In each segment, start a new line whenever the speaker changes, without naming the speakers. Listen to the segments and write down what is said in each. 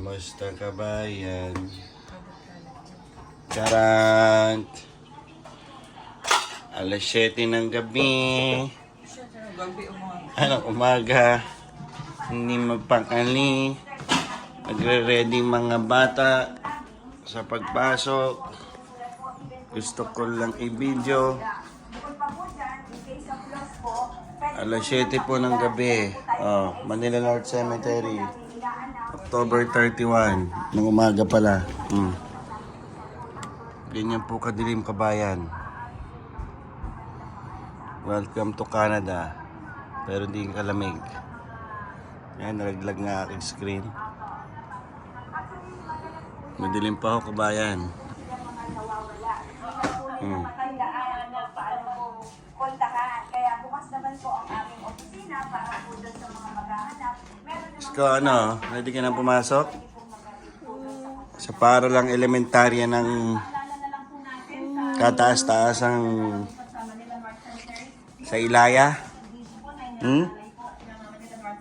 Kamusta ka bayan? Charant! Alas 7 ng gabi. Anong umaga? Hindi magpakali. Nagre-ready mga bata sa pagpasok. Gusto ko lang i-video. Alas 7 po ng gabi. Oh, Manila North Cemetery. October 31. Ng umaga pala. Hmm. Ganyan po kadilim kabayan. Welcome to Canada. Pero hindi kalamig. Yan, nalaglag nga aking screen. Madilim pa ako kabayan. Hmm.
Kaya bukas naman po ang aming opisina para po doon sa mga maghahanap.
Isko, ano? Ready ka na pumasok? Sa para lang elementarya ng kataas-taas ang sa Ilaya? Hmm?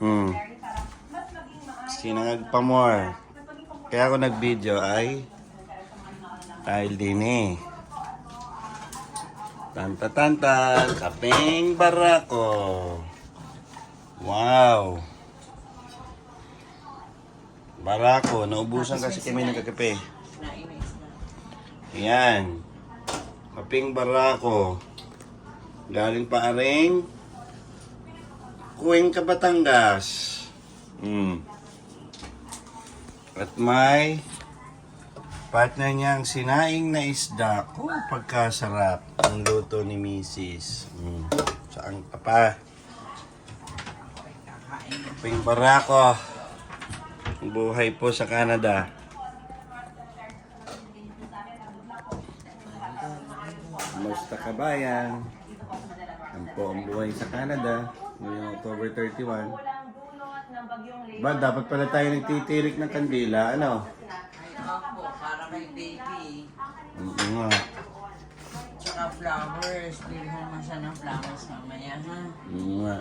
Hmm. Sinangag pa more. Kaya ako nag-video ay dahil din eh. Tanta-tantan, kapeng barako. Wow. Barako, naubusan kasi kami ng kakape.
Nainis na.
Yan. Kaping barako. Galing pa aring Kuwing Kabatangas. Hmm. At may partner niyang sinaing na isda. Oh, pagkasarap ang luto ni Mrs. Hmm. Saan ka pa? Kaping barako. Buhay po sa Canada. Kamusta kabayan? Yan po ang buhay sa Canada ngayong October 31. Ba, dapat pala tayo nagtitirik ng kandila, ano?
Ako, para kay baby.
Oo nga.
Tsaka flowers. Bilhan mo siya ng flowers mamaya, ha?
Oo nga.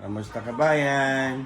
Kamusta kabayan?